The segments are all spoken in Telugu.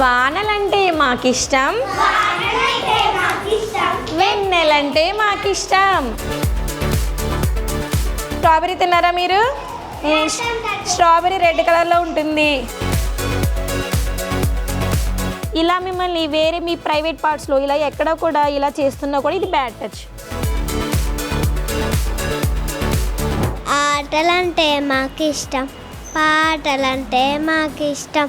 వానలంటే మాకిష్టం. వెన్నెలంటే మాకిష్టం. స్ట్రాబెరీ తిన్నారా మీరు? స్ట్రాబెరీ రెడ్ కలర్లో ఉంటుంది. ఇలా మిమ్మల్ని వేరే మీ ప్రైవేట్ పార్ట్స్లో ఇలా ఎక్కడ కూడా ఇలా చేస్తున్నా కూడా ఇది బ్యాడ్ టచ్. ఆటలంటే మాకు ఇష్టం పాటలంటే మాకు ఇష్టం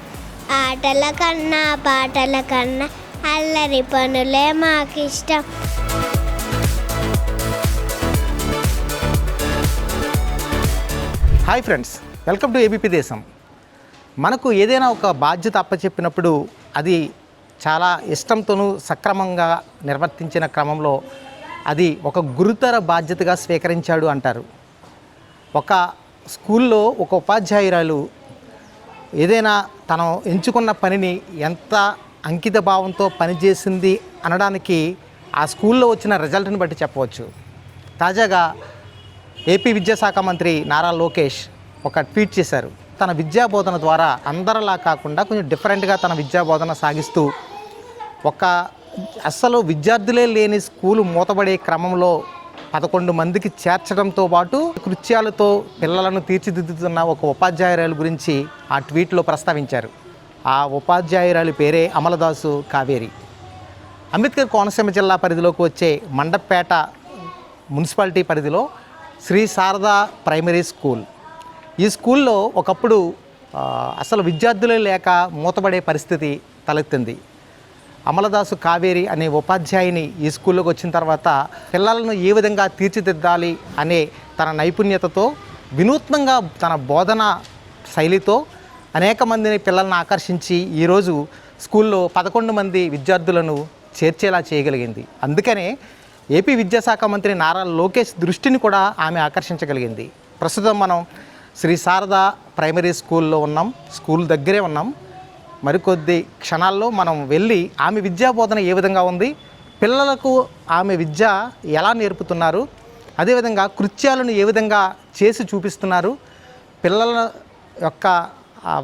ఆటల కన్నా పాటల కన్నా అల్లరి పనులే మాకిష్టం. Hi friends welcome to ABP Desam. మనకు ఏదైనా ఒక బాధ్యత అప్పచెప్పినప్పుడు అది చాలా ఇష్టంతోనూ సక్రమంగా నిర్వర్తించిన క్రమంలో అది ఒక గురుతర బాధ్యతగా స్వీకరించాడు అంటారు. ఒక స్కూల్లో ఒక ఉపాధ్యాయురాలు ఏదైనా తను ఎంచుకున్న పనిని ఎంత అంకిత భావంతో పనిచేసింది అనడానికి ఆ స్కూల్లో వచ్చిన రిజల్ట్ని బట్టి చెప్పవచ్చు. తాజాగా ఏపీ విద్యాశాఖ మంత్రి నారా లోకేష్ ఒక ట్వీట్ చేశారు. తన విద్యా బోధన ద్వారా అందరిలా కాకుండా కొంచెం డిఫరెంట్గా తన విద్యా బోధన సాగిస్తూ ఒక అస్సలు విద్యార్థులే లేని స్కూలు మూతబడే క్రమంలో పదకొండు మందికి చేర్చడంతో పాటు కృత్యాలతో పిల్లలను తీర్చిదిద్దుతున్న ఒక ఉపాధ్యాయురాలు గురించి ఆ ట్వీట్లో ప్రస్తావించారు. ఆ ఉపాధ్యాయురాలి పేరే అమలదాసు కావేరి. అంబేద్కర్ కోనసీమ జిల్లా పరిధిలోకి వచ్చే మండపేట మున్సిపాలిటీ పరిధిలో శ్రీ శారదా ప్రైమరీ స్కూల్. ఈ స్కూల్లో ఒకప్పుడు అసలు విద్యార్థులే లేక మూతబడే పరిస్థితి తలెత్తింది. అమలదాసు కావేరి అనే ఉపాధ్యాయుని ఈ స్కూల్లోకి వచ్చిన తర్వాత పిల్లలను ఏ విధంగా తీర్చిదిద్దాలి అనే తన నైపుణ్యతతో వినూత్నంగా తన బోధన శైలితో అనేక మందిని పిల్లలను ఆకర్షించి ఈరోజు స్కూల్లో పదకొండు మంది విద్యార్థులను చేర్చేలా చేయగలిగింది. అందుకనే ఏపీ విద్యాశాఖ మంత్రి నారా లోకేష్ దృష్టిని కూడా ఆమె ఆకర్షించగలిగింది. ప్రస్తుతం మనం శ్రీ శారదా ప్రైమరీ స్కూల్లో ఉన్నాం స్కూల్ దగ్గరే ఉన్నాం. మరికొద్ది క్షణాల్లో మనం వెళ్ళి ఆమె విద్యా బోధన ఏ విధంగా ఉంది పిల్లలకు ఆమె విద్య ఎలా నేర్పుతున్నారు అదేవిధంగా కృత్యాలను ఏ విధంగా చేసి చూపిస్తున్నారు పిల్లల యొక్క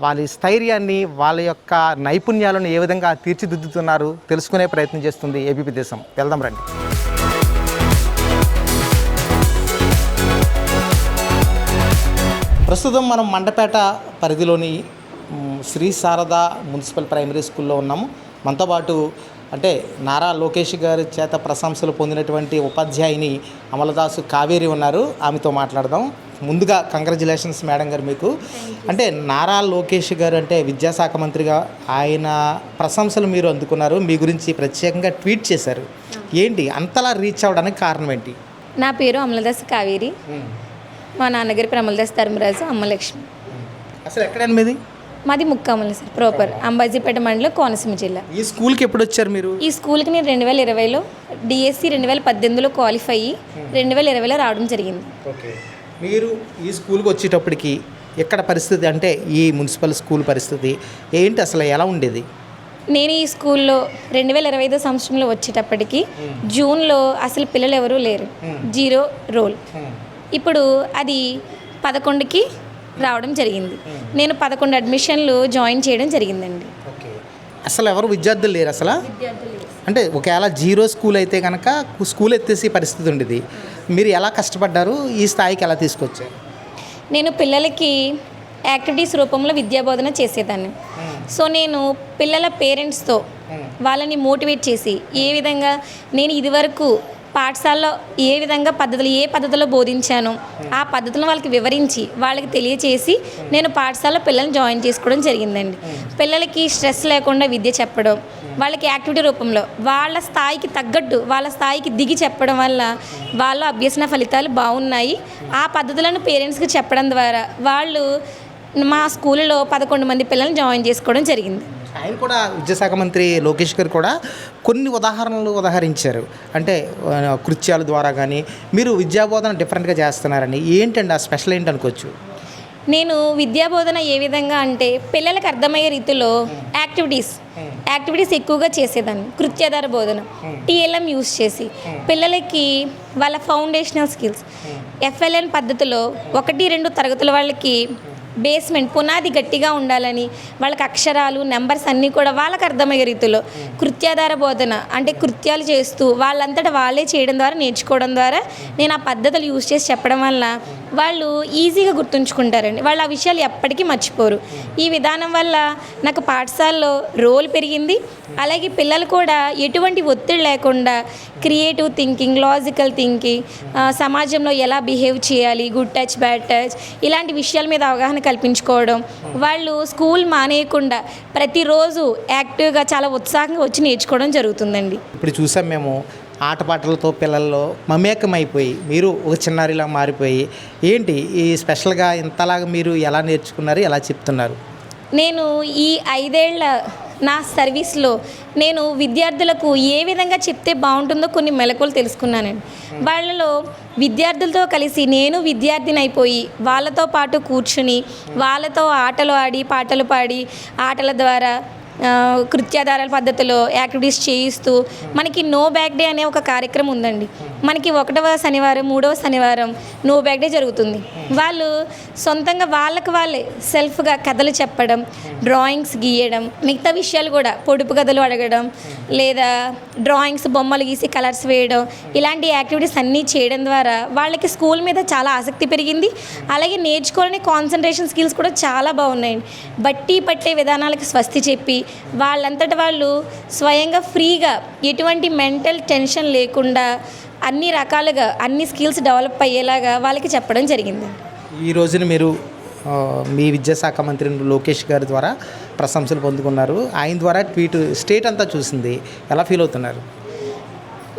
వాళ్ళ స్థైర్యాన్ని వాళ్ళ యొక్క నైపుణ్యాలను ఏ విధంగా తీర్చిదిద్దుతున్నారు తెలుసుకునే ప్రయత్నం చేస్తుంది ఏబీపీ దేశం. వెళ్దాం రండి. ప్రస్తుతం మనం మండపేట పరిధిలోని శ్రీ శారద మున్సిపల్ ప్రైమరీ స్కూల్లో ఉన్నాము. మనతో పాటు అంటే నారా లోకేష్ గారి చేత ప్రశంసలు పొందినటువంటి ఉపాధ్యాయుని అమలదాసు కావేరి ఉన్నారు. ఆమెతో మాట్లాడదాం. ముందుగా కంగ్రాచులేషన్స్ మేడం గారు మీకు. అంటే నారా లోకేష్ గారు అంటే విద్యాశాఖ మంత్రిగా ఆయన ప్రశంసలు మీరు అందుకున్నారు. మీ గురించి ప్రత్యేకంగా ట్వీట్ చేశారు. ఏంటి? అంతలా రీచ్ అవ్వడానికి కారణం ఏంటి? నా పేరు అమలదాస్ కావేరి. మా. నాన్నగారి పేరు అమలదాస్ ధర్మరాజు అమ్మలక్ష్మి. అసలు ఎక్కడండి మీది? మాది ముక్కామల సార్ ప్రాపర్ అంబాజీపేట మండలం కోనసీమ జిల్లా. ఈ స్కూల్కి ఎప్పుడు వచ్చారు మీరు? ఈ స్కూల్కి నేను రెండు వేల ఇరవైలో డిఎస్సి రెండు వేల పద్దెనిమిదిలో క్వాలిఫై అయ్యి రెండు వేల ఇరవైలో రావడం జరిగింది. ఓకే. మీరు ఈ స్కూల్కి వచ్చేటప్పటికి ఎక్కడ పరిస్థితి? అంటే ఈ మున్సిపల్ స్కూల్ పరిస్థితి ఏంటి? అసలు ఎలా ఉండేది? నేను ఈ స్కూల్లో రెండు వేల ఇరవై ఐదో సంవత్సరంలో వచ్చేటప్పటికి జూన్లో అసలు పిల్లలు ఎవరూ లేరు. Zero roll. ఇప్పుడు అది పదకొండుకి రావడం జరిగింది. నేను పదకొండు అడ్మిషన్లు జాయిన్ చేయడం జరిగిందండి. అసలు ఎవరు విద్యార్థులు లేరు అసలు? అంటే ఒకవేళ జీరో స్కూల్ అయితే కనుక స్కూల్ ఎత్తేసి పరిస్థితి ఉండేది. మీరు ఎలా కష్టపడ్డారు? ఈ స్థాయికి ఎలా తీసుకొచ్చారు? నేను పిల్లలకి యాక్టివిటీస్ రూపంలో విద్యాబోధన చేసేదాన్ని. సో నేను పిల్లల పేరెంట్స్తో వాళ్ళని మోటివేట్ చేసి ఏ విధంగా నేను ఇదివరకు పాఠశాలలో ఏ విధంగా పద్ధతులు ఏ పద్ధతిలో బోధించాను ఆ పద్ధతులను వాళ్ళకి వివరించి వాళ్ళకి తెలియచేసి నేను పాఠశాలలో పిల్లల్ని జాయిన్ చేసుకోవడం జరిగిందండి. పిల్లలకి స్ట్రెస్ లేకుండా విద్య చెప్పడం వాళ్ళకి యాక్టివిటీ రూపంలో వాళ్ళ స్థాయికి తగ్గట్టు వాళ్ళ స్థాయికి దిగి చెప్పడం వల్ల వాళ్ళ అభ్యసన ఫలితాలు బాగున్నాయి. ఆ పద్ధతులను పేరెంట్స్కి చెప్పడం ద్వారా వాళ్ళు మా స్కూల్లో పదకొండు మంది పిల్లల్ని జాయిన్ చేసుకోవడం జరిగింది. ఆయన కూడా విద్యాశాఖ మంత్రి లోకేష్ గారు కూడా కొన్ని ఉదాహరణలు ఉదాహరించారు. అంటే కృత్యాల ద్వారా కానీ మీరు విద్యాబోధన డిఫరెంట్గా చేస్తున్నారని. ఏంటండి ఆ స్పెషల్ ఏంటి అనుకోవచ్చు? నేను విద్యాబోధన ఏ విధంగా అంటే పిల్లలకు అర్థమయ్యే రీతిలో యాక్టివిటీస్ యాక్టివిటీస్ ఎక్కువగా చేసేదాన్ని. కృత్యాధార బోధన టీఎల్ఎం యూస్ చేసి. పిల్లలకి వాళ్ళ ఫౌండేషనల్ స్కిల్స్. ఎఫ్ఎల్ఎన్ పద్ధతిలో ఒకటి రెండు తరగతుల వాళ్ళకి బేస్మెంట్ పునాది గట్టిగా ఉండాలని వాళ్ళకి అక్షరాలు నెంబర్స్ అన్నీ కూడా వాళ్ళకి అర్థమయ్యే రీతిలో కృత్యాధార బోధన అంటే కృత్యాలు చేస్తూ వాళ్ళంతటా వాళ్ళే చేయడం ద్వారా నేర్చుకోవడం ద్వారా నేను ఆ పద్ధతులు యూజ్ చేసి చెప్పడం వల్ల వాళ్ళు ఈజీగా గుర్తుంచుకుంటారండి. వాళ్ళు ఆ విషయాలు ఎప్పటికీ మర్చిపోరు. ఈ విధానం వల్ల నాకు పాఠశాలలో రోల్ పెరిగింది. అలాగే పిల్లలు కూడా ఎటువంటి ఒత్తిడి లేకుండా క్రియేటివ్ థింకింగ్ లాజికల్ థింకింగ్ సమాజంలో ఎలా బిహేవ్ చేయాలి గుడ్ టచ్ బ్యాడ్ టచ్ ఇలాంటి విషయాల మీద అవగాహన కల్పించుకోవడం. వాళ్ళు స్కూల్ మానేయకుండా ప్రతిరోజు యాక్టివ్గా చాలా ఉత్సాహంగా వచ్చి నేర్చుకోవడం జరుగుతుందండి. ఇప్పుడు చూసాం మేము ఆటపాటలతో పిల్లల్లో మమేకమైపోయి మీరు ఒక చిన్నారిలా మారిపోయి ఏంటి ఈ స్పెషల్గా ఇంతలాగా మీరు ఎలా నేర్చుకున్నారు ఎలా చెప్తున్నారు? నేను ఈ ఐదేళ్ళ నా సర్వీస్లో నేను విద్యార్థులకు ఏ విధంగా చెప్తే బాగుంటుందో కొన్ని మెలకువలు తెలుసుకున్నానండి. వాళ్ళలో విద్యార్థులతో కలిసి నేను విద్యార్థిని అయిపోయి వాళ్ళతో పాటు కూర్చుని వాళ్ళతో ఆటలు ఆడి పాటలు పాడి ఆటల ద్వారా కృత్యాధారాల పద్ధతిలో యాక్టివిటీస్ చేయిస్తూ మనకి నో బ్యాక్ డే అనే ఒక కార్యక్రమం ఉందండి. మనకి ఒకటవ శనివారం మూడవ శనివారం నో బ్యాక్ డే జరుగుతుంది. వాళ్ళు సొంతంగా వాళ్ళకి వాళ్ళే సెల్ఫ్గా కథలు చెప్పడం డ్రాయింగ్స్ గీయడం మిగతా విషయాలు కూడా పొడుపు కథలు అడగడం లేదా డ్రాయింగ్స్ బొమ్మలు గీసి కలర్స్ వేయడం ఇలాంటి యాక్టివిటీస్ అన్నీ చేయడం ద్వారా వాళ్ళకి స్కూల్ మీద చాలా ఆసక్తి పెరిగింది. అలాగే నేర్చుకోవాలనే కాన్సన్ట్రేషన్ స్కిల్స్ కూడా చాలా బాగున్నాయండి బట్టి పట్టే విధానాలకు స్వస్తి చెప్పి వాళ్ళంతట వాళ్ళు స్వయంగా ఫ్రీగా ఎటువంటి మెంటల్ టెన్షన్ లేకుండా అన్ని రకాలుగా అన్ని స్కిల్స్ డెవలప్ అయ్యేలాగా వాళ్ళకి చెప్పడం జరిగింది. ఈ రోజున మీరు మీ విద్యాశాఖ మంత్రి లోకేష్ గారి ద్వారా ప్రశంసలు పొందుకున్నారు. ఆయన ద్వారా ట్వీట్ స్టేట్ అంతా చూసింది. ఎలా ఫీల్ అవుతున్నారు?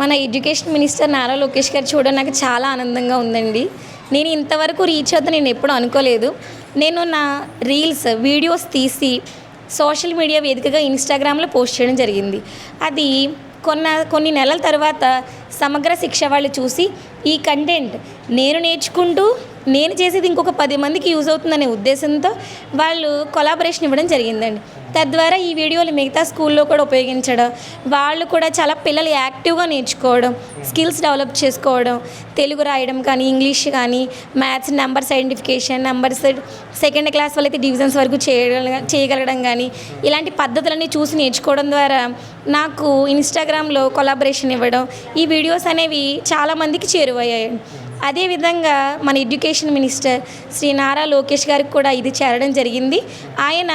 మన ఎడ్యుకేషన్ మినిస్టర్ నారా లోకేష్ గారు చూడడం నాకు చాలా ఆనందంగా ఉందండి. నేను ఇంతవరకు రీచ్ అవుతా నేను ఎప్పుడూ అనుకోలేదు. నేను నా రీల్స్ వీడియోస్ తీసి సోషల్ మీడియా వేదికగా ఇన్స్టాగ్రామ్లో పోస్ట్ చేయడం జరిగింది. అది కొన్న కొన్ని నెలల తర్వాత సమగ్ర శిక్ష వాళ్ళు చూసి ఈ కంటెంట్ నేను నేర్చుకుంటూ నేను చేసేది ఇంకొక పది మందికి యూజ్ అవుతుందనే ఉద్దేశంతో వాళ్ళు కొలాబరేషన్ ఇవ్వడం జరిగిందండి. తద్వారా ఈ వీడియోలు మిగతా స్కూల్లో కూడా ఉపయోగించడం వాళ్ళు కూడా చాలా పిల్లలు యాక్టివ్గా నేర్చుకోవడం స్కిల్స్ డెవలప్ చేసుకోవడం తెలుగు రాయడం కానీ ఇంగ్లీష్ కానీ maths numbers identification numbers second class వాళ్ళైతే డివిజన్స్ వరకు చేయగల చేయగలగడం కానీ ఇలాంటి పద్ధతులన్నీ చూసి నేర్చుకోవడం ద్వారా నాకు ఇన్స్టాగ్రామ్లో కొలాబరేషన్ ఇవ్వడం ఈ వీడియోస్ అనేవి చాలామందికి చేరువయ్యాయి. అదేవిధంగా మన ఎడ్యుకేషన్ మినిస్టర్ శ్రీ నారా లోకేష్ గారికి కూడా ఇది చేరడం జరిగింది. ఆయన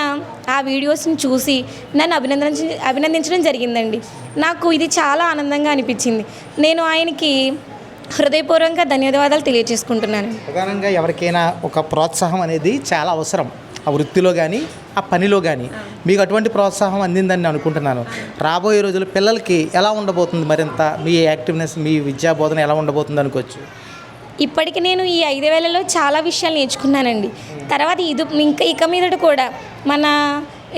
ఆ వీడియోస్ని చూసి నన్ను అభినందించ అభినందించడం జరిగిందండి. నాకు ఇది చాలా ఆనందంగా అనిపించింది. నేను ఆయనకి హృదయపూర్వకంగా ధన్యవాదాలు తెలియజేసుకుంటున్నాను ప్రధానంగా ఎవరికైనా ఒక ప్రోత్సాహం అనేది చాలా అవసరం. ఆ వృత్తిలో కానీ ఆ పనిలో కానీ మీకు అటువంటి ప్రోత్సాహం అందిందని నేను అనుకుంటున్నాను. రాబోయే రోజులు పిల్లలకి ఎలా ఉండబోతుంది మరింత? మీ యాక్టివ్నెస్ మీ విద్యా బోధన ఎలా ఉండబోతుంది అనుకోవచ్చు. ఇప్పటికి నేను ఈ ఐదు వేలలో చాలా విషయాలు నేర్చుకున్నానండి. తర్వాత ఇది ఇంకా ఇక మీదట కూడా మన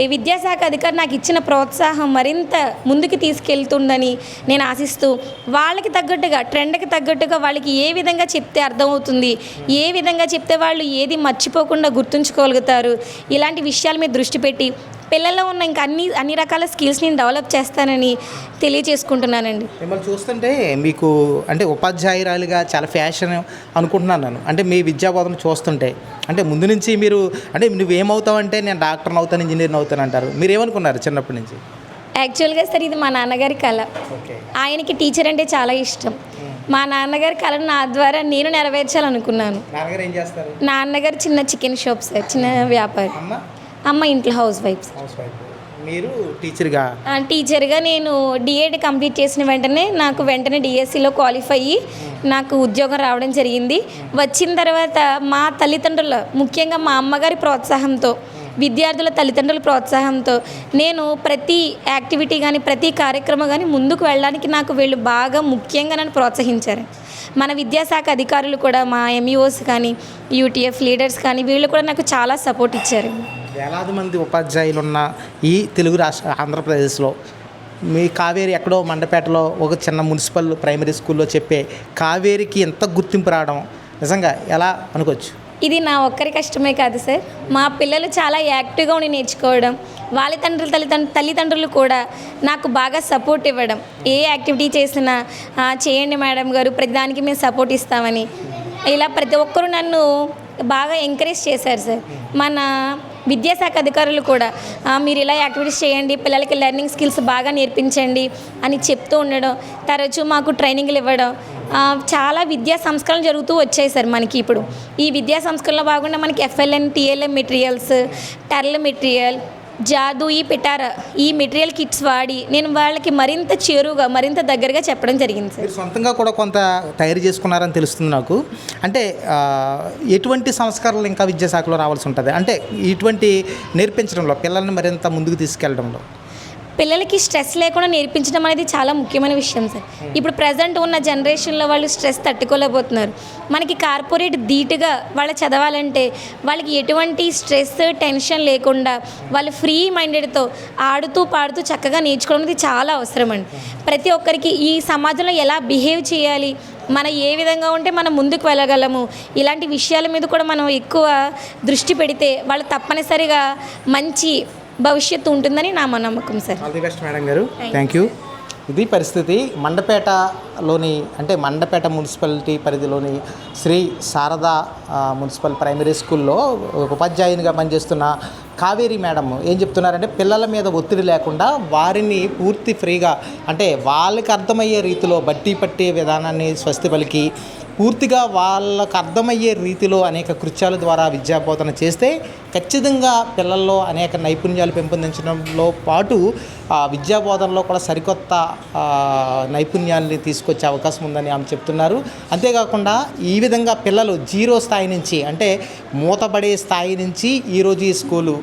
ఈ విద్యాశాఖ అధికారి నాకు ఇచ్చిన ప్రోత్సాహం మరింత ముందుకు తీసుకెళ్తుందని నేను ఆశిస్తూ వాళ్ళకి తగ్గట్టుగా ట్రెండ్కి తగ్గట్టుగా వాళ్ళకి ఏ విధంగా చెప్తే అర్థమవుతుంది ఏ విధంగా చెప్తే వాళ్ళు ఏది మర్చిపోకుండా గుర్తుంచుకోగలుగుతారు ఇలాంటి విషయాల మీద దృష్టి పెట్టి పిల్లల్లో ఉన్న ఇంకా అన్ని అన్ని రకాల స్కిల్స్ నేను డెవలప్ చేస్తానని తెలియజేసుకుంటున్నానండి మిమ్మల్ని చూస్తుంటే మీకు అంటే ఉపాధ్యాయురాలుగా చాలా ఫ్యాషన్ అనుకుంటున్నాను నేను. అంటే మీ విద్యా బోధన చూస్తుంటే అంటే ముందు నుంచి మీరు అంటే నువ్వేమవుతావు అంటే నేను డాక్టర్ని అవుతాను ఇంజనీర్ని అవుతాను అంటారు. మీరు ఏమనుకున్నారు చిన్నప్పటి నుంచి? యాక్చువల్గా సార్ ఇది మా నాన్నగారి కళ. ఆయనకి టీచర్ అంటే చాలా ఇష్టం. మా నాన్నగారి కళను నా ద్వారా నేను నెరవేర్చాలనుకున్నాను. నాన్నగారు ఏం చేస్తారు? నాన్నగారు చిన్న చికెన్ షాప్ సార్ చిన్న వ్యాపారి. అమ్మ ఇంట్లో హౌస్ వైఫ్ హౌస్ వైఫ్. మీరు టీచర్గా? టీచర్గా నేను డిఎడ్ కంప్లీట్ చేసిన వెంటనే నాకు వెంటనే డిఎస్సిలో క్వాలిఫై అయ్యి నాకు ఉద్యోగం రావడం జరిగింది. వచ్చిన తర్వాత మా తల్లిదండ్రుల ముఖ్యంగా మా అమ్మగారి ప్రోత్సాహంతో విద్యార్థుల తల్లిదండ్రుల ప్రోత్సాహంతో నేను ప్రతి యాక్టివిటీ కానీ ప్రతి కార్యక్రమం కానీ ముందుకు వెళ్ళడానికి నాకు వీళ్ళు బాగా ముఖ్యంగా నన్ను ప్రోత్సహించారు. మన విద్యాశాఖ అధికారులు కూడా మా ఎంఈఓస్ కానీ యూటీఎఫ్ లీడర్స్ కానీ వీళ్ళు కూడా నాకు చాలా సపోర్ట్ ఇచ్చారు. వేలాది మంది ఉపాధ్యాయులు ఉన్న ఈ తెలుగు రాష్ట్ర ఆంధ్రప్రదేశ్లో మీ కావేరి ఎక్కడో మండపేటలో ఒక చిన్న మున్సిపల్ ప్రైమరీ స్కూల్లో చెప్పే కావేరికి ఎంత గుర్తింపు రావడం నిజంగా ఎలా అనుకోవచ్చు? ఇది నా ఒక్కరి కష్టమే కాదు సార్. మా పిల్లలు చాలా యాక్టివ్గా ఉండి నేర్చుకోవడం వాళ్ళ తండ్రులు తల్లిదండ్రులు తల్లిదండ్రులు కూడా నాకు బాగా సపోర్ట్ ఇవ్వడం. ఏ యాక్టివిటీ చేసినా చేయండి మేడం గారు ప్రతిదానికి మేము సపోర్ట్ ఇస్తామని. ఇలా ప్రతి ఒక్కరు నన్ను బాగా ఎంకరేజ్ చేశారు సార్. మన విద్యాశాఖ అధికారులు కూడా మీరు ఇలా యాక్టివిటీస్ చేయండి పిల్లలకి లెర్నింగ్ స్కిల్స్ బాగా నేర్పించండి అని చెప్తూ ఉండడం తరచూ మాకు ట్రైనింగ్లు ఇవ్వడం చాలా విద్యా సంస్కరణలు జరుగుతూ వచ్చాయి సార్ మనకి ఇప్పుడు. ఈ విద్యా సంస్కరణలో భాగంగా మనకి ఎఫ్ఎల్ఎన్ టీఎల్ఎం మెటీరియల్స్ టర్ల్ మెటీరియల్ జాదు ఈ పిటార ఈ మెటీరియల్ కిట్స్ వాడి నేను వాళ్ళకి మరింత చేరువుగా మరింత దగ్గరగా చెప్పడం జరిగింది సార్. సొంతంగా కూడా కొంత తయారు చేసుకున్నారని తెలుస్తుంది నాకు. అంటే ఎటువంటి సంస్కరణలు ఇంకా విద్యాశాఖలో రావాల్సి ఉంటుంది? అంటే ఇటువంటి నేర్పించడంలో పిల్లల్ని మరింత ముందుకు తీసుకెళ్ళడంలో పిల్లలకి స్ట్రెస్ లేకుండా నేర్పించడం అనేది చాలా ముఖ్యమైన విషయం సార్. ఇప్పుడు ప్రజెంట్ ఉన్న జనరేషన్లో వాళ్ళు స్ట్రెస్ తట్టుకోలేకపోతున్నారు. మనకి కార్పొరేట్ ధీటుగా వాళ్ళు చదవాలంటే వాళ్ళకి ఎటువంటి స్ట్రెస్ టెన్షన్ లేకుండా వాళ్ళు ఫ్రీ మైండెడ్తో ఆడుతూ పాడుతూ చక్కగా నేర్చుకోవడం అనేది చాలా అవసరం అండి. ప్రతి ఒక్కరికి ఈ సమాజంలో ఎలా బిహేవ్ చేయాలి మన ఏ విధంగా ఉంటే మనం ముందుకు వెళ్ళగలము ఇలాంటి విషయాల మీద కూడా మనం ఎక్కువ దృష్టి పెడితే వాళ్ళు తప్పనిసరిగా మంచి భవిష్యత్తు ఉంటుందని నా నమ్మకం sir. All the best madam గారు. థ్యాంక్ యూ ఇది పరిస్థితి మండపేటలోని అంటే మండపేట మున్సిపాలిటీ పరిధిలోని శ్రీ శారదా మున్సిపల్ ప్రైమరీ స్కూల్లో ఒక ఉపాధ్యాయునిగా పనిచేస్తున్న కావేరి మేడం ఏం చెప్తున్నారంటే పిల్లల మీద ఒత్తిడి లేకుండా వారిని పూర్తి ఫ్రీగా అంటే వాళ్ళకి అర్థమయ్యే రీతిలో బట్టి పట్టే విధానాన్ని స్వస్తి పలికి పూర్తిగా వాళ్ళకు అర్థమయ్యే రీతిలో అనేక కృత్యాల ద్వారా విద్యాబోధన చేస్తే ఖచ్చితంగా పిల్లల్లో అనేక నైపుణ్యాలు పెంపొందించడంలో పాటు ఆ విద్యాబోధనలో కూడా సరికొత్త నైపుణ్యాన్ని తీసుకొచ్చే అవకాశం ఉందని ఆమె చెప్తున్నారు. అంతేకాకుండా ఈ విధంగా పిల్లలు జీరో స్థాయి నుంచి అంటే మూతపడే స్థాయి నుంచి ఈరోజు ఈ స్కూలు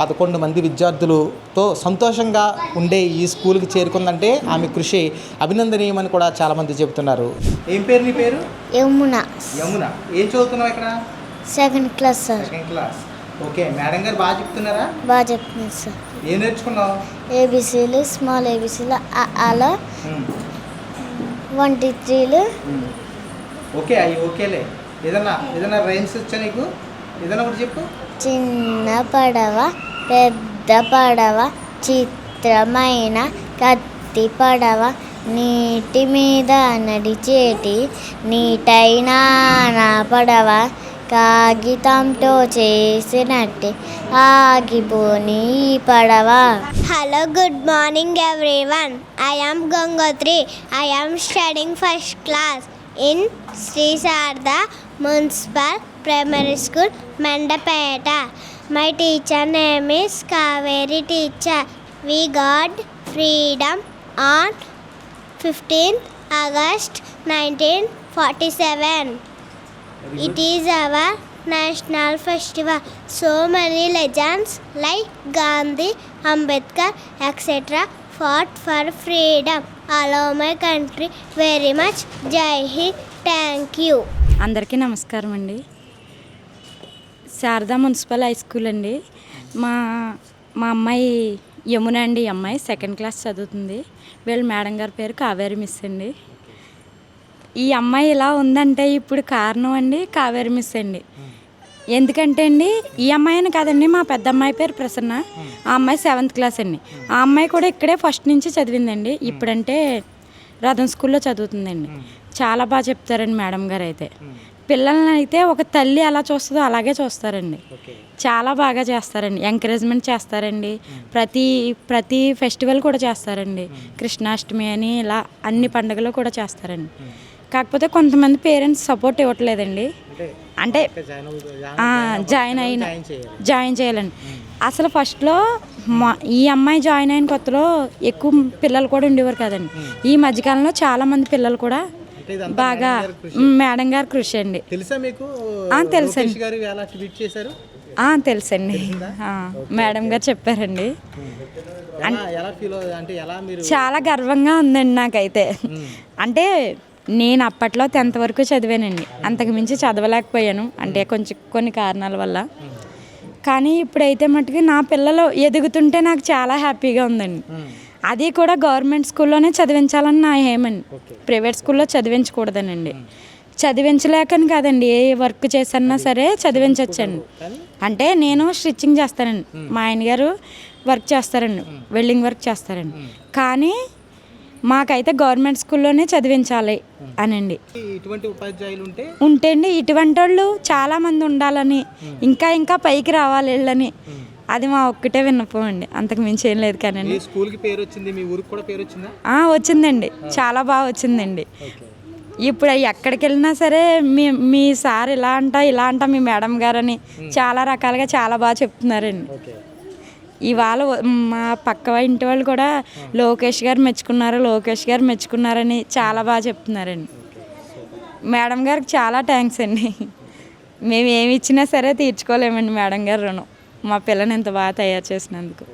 పదకొండు మంది విద్యార్థులతో సంతోషంగా ఉండే ఈ స్కూల్కి చేరుకుందంటే ఆమె కృషి అభినందనీయమని కూడా చాలామంది చెబుతున్నారు. ఏం పేరు నీ పేరు? యమున. యమున. ఏం చదువుతున్నావు ఇక్కడ? Second class sir second class okay madam గారు బాగా చెప్తున్నారా? బాగా చెప్తున్నాను సార్ ఏం నేర్చుకున్నావు? ఏబీసీలు స్మాల్ ఏబీసీలు అలా వన్ టూ త్రీలు ఓకే అవి ఓకేలే ఏదన్నా ఏదన్నా రైమ్స్ వచ్చా నీకు? ఏదన్నా ఒకటి చెప్పు. చిన్న పడవ పెద్ద పడవ చిత్రమైన కత్తి పడవ నీటి మీద నడిచేటి నీటైన నా పడవ కాగితంతో చేసినట్టే ఆగిపోని ఈ పడవ. Hello good morning everyone I am Gangotri I am studying first class in Shri Sharada Municipal Primary School, Mandapeta. My teacher name is Kaveri teacher. We got freedom on 15th August 1947. It is our national festival. So many legends like Gandhi, Ambedkar, etc. fought for freedom. Allow my country very much. Jai Hind. Thank you. అందరికీ నమస్కారం అండి. శారదా మున్సిపల్ హై స్కూల్ అండి. మా మా అమ్మాయి యమున అండి ఈ అమ్మాయి సెకండ్ క్లాస్ చదువుతుంది. వీళ్ళ మేడం గారి పేరు కావేరి మిస్ అండి. ఈ అమ్మాయి ఇలా ఉందంటే ఇప్పుడు కారణం అండి కావేరి మిస్ అండి. ఎందుకంటే అండి ఈ అమ్మాయిని కాదండి మా పెద్ద అమ్మాయి పేరు ప్రసన్న. ఆ అమ్మాయి సెవెంత్ క్లాస్ అండి. ఆ అమ్మాయి కూడా ఇక్కడే ఫస్ట్ నుంచి చదివిందండి. ఇప్పుడంటే రథం స్కూల్లో చదువుతుందండి. చాలా బాగా చెప్తారండి మేడం గారు అయితే పిల్లల్ని అయితే ఒక తల్లి ఎలా చూస్తుందో అలాగే చూస్తారండి. చాలా బాగా చేస్తారండి. ఎంకరేజ్మెంట్ చేస్తారండి. ప్రతి ప్రతి ఫెస్టివల్ కూడా చేస్తారండి. కృష్ణాష్టమి అని ఇలా అన్ని పండుగలు కూడా చేస్తారండి. కాకపోతే కొంతమంది పేరెంట్స్ సపోర్ట్ ఇవ్వట్లేదండి. అంటే జాయిన్ అయిన జాయిన్ చేయాలండి. అసలు ఫస్ట్లో మా ఈ అమ్మాయి జాయిన్ అయిన కొత్తలో ఎక్కువ పిల్లలు కూడా ఉండేవారు కదండి. ఈ మధ్యకాలంలో చాలా మంది పిల్లలు కూడా బాగా మేడం గారు కృషి. అండి. తెలుసా మీకు? తెలుసండి. లోకేష్ గారు ఎలా ట్వీట్ చేశారు? ఆ, తెలుసండి. మేడం గారు చెప్పారండి. చాలా గర్వంగా ఉందండి నాకైతే. అంటే నేను అప్పట్లో టెన్త్ వరకు చదివానండి. అంతకు మించి చదవలేకపోయాను. అంటే కొంచెం కొన్ని కారణాల వల్ల. కానీ ఇప్పుడైతే మట్టుకు నా పిల్లలు ఎదుగుతుంటే నాకు చాలా హ్యాపీగా ఉందండి. అది కూడా గవర్నమెంట్ స్కూల్లోనే చదివించాలని నా ఏమండి ప్రైవేట్ స్కూల్లో చదివించకూడదనండి. చదివించలేకని కాదండి ఏ వర్క్ చేసన్నా సరే చదివించవచ్చండి అంటే నేను స్టిచ్చింగ్ చేస్తానండి. మా ఆయన గారు వర్క్ చేస్తారండి వెల్డింగ్ వర్క్ చేస్తారండి. కానీ మాకైతే గవర్నమెంట్ స్కూల్లోనే చదివించాలి అనండి. ఇటువంటి ఉపాధ్యాయులు ఉంటే? ఉంటే అండి ఇటువంటి వాళ్ళు చాలామంది ఉండాలని ఇంకా ఇంకా పైకి రావాలి వీళ్ళని. అది మా ఒక్కటే విన్నపం అండి. అంతకు మించి ఏం లేదు మీ కానండి స్కూల్కి పేరు వచ్చింది మీ ఊరికి కూడా పేరు వచ్చిందా? ఆ, వచ్చిందండి. చాలా బాగా వచ్చిందండి. ఇప్పుడు ఎక్కడికి వెళ్ళినా సరే మీ మీ సార్ ఇలా అంట ఇలా అంట మీ మేడం గారని చాలా రకాలుగా చాలా బాగా చెప్తున్నారండి. ఓకే. ఇవాళ వ- మా పక్క ఇంటి వాళ్ళు కూడా లోకేష్ గారు మెచ్చుకున్నారు లోకేష్ గారు మెచ్చుకున్నారని చాలా బాగా చెప్తున్నారండి. మేడం గారికి చాలా థ్యాంక్స్ అండి. మేము ఏమి ఇచ్చినా సరే తీర్చుకోలేమండి మేడం గారు రుణం. మా పిల్లని ఇంత బాగా తయారు చేసినందుకు.